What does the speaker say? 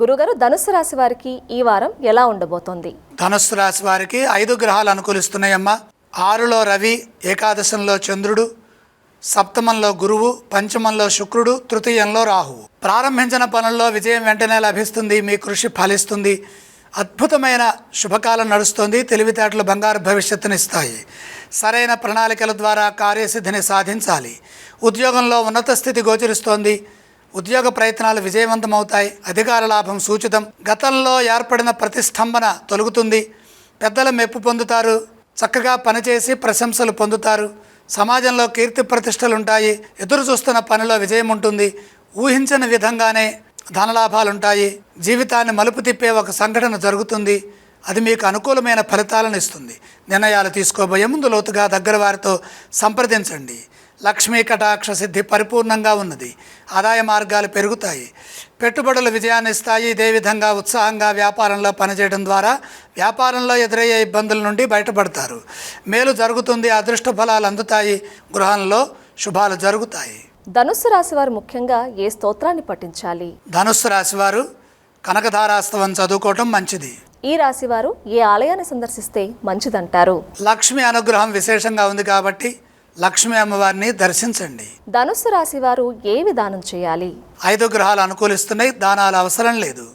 గురుగారు ధనుసు రాశి వారికి ఈ వారం ఎలా ఉండబోతోంది? ధనుసు రాశి వారికి ఐదు గ్రహాలు అనుకూలిస్తున్నాయమ్మా. ఆరులో రవి ఏకాదశంలో చంద్రుడు సప్తమంలో గురువు పంచమంలో శుక్రుడు తృతీయంలో రాహువు. ప్రారంభించిన పనుల్లో విజయం వెంటనే లభిస్తుంది మీ కృషి ఫలిస్తుంది. అద్భుతమైన శుభకాలం నడుస్తుంది తెలివితేటలు బంగారు భవిష్యత్తునిస్తాయి. సరైన ప్రణాళికల ద్వారా కార్యసిద్ధిని సాధించాలి. ఉద్యోగంలో ఉన్నత స్థితి గోచరిస్తోంది ఉద్యోగ ప్రయత్నాలు విజయవంతమవుతాయి. అధికార లాభం సూచితం. గతంలో ఏర్పడిన ప్రతిష్టంభన తొలగుతుంది. పెద్దల మెప్పు పొందుతారు. చక్కగా పనిచేసి ప్రశంసలు పొందుతారు. సమాజంలో కీర్తి ప్రతిష్టలుంటాయి. ఎదురు చూస్తున్న పనిలో విజయం ఉంటుంది ఊహించని విధంగానే ధనలాభాలుంటాయి. జీవితాన్ని మలుపు తిప్పే ఒక సంఘటన జరుగుతుంది. అది మీకు అనుకూలమైన ఫలితాలను ఇస్తుంది. నిర్ణయాలు తీసుకోబోయే ముందు లోతుగా దగ్గర వారితో సంప్రదించండి. లక్ష్మీ కటాక్ష సిద్ధి పరిపూర్ణంగా ఉన్నది. ఆదాయ మార్గాలు పెరుగుతాయి. పెట్టుబడులు విజయాన్ని ఇస్తాయి. ఇదే విధంగా ఉత్సాహంగా వ్యాపారంలో పనిచేయడం ద్వారా వ్యాపారంలో ఎదురయ్యే ఇబ్బందుల నుండి బయటపడతారు. మేలు జరుగుతుంది. అదృష్ట ఫలాలు అందుతాయి. గృహంలో శుభాలు జరుగుతాయి. ధనుస్సు రాశి వారు ముఖ్యంగా ఏ స్తోత్రాన్ని పఠించాలి? ధనుస్సు రాశివారు కనకధారాస్తవం చదువుకోవటం మంచిది. ఈ రాశి వారు ఏ ఆలయాన్ని సందర్శిస్తే మంచిదంటారు? లక్ష్మి అనుగ్రహం విశేషంగా ఉంది కాబట్టి లక్ష్మీ అమ్మవారిని దర్శించండి. ధనుస్సు రాశి వారు ఏ విధానం చేయాలి? ఐదు గ్రహాలు అనుకూలిస్తున్నాయి దానాలు అవసరం లేదు.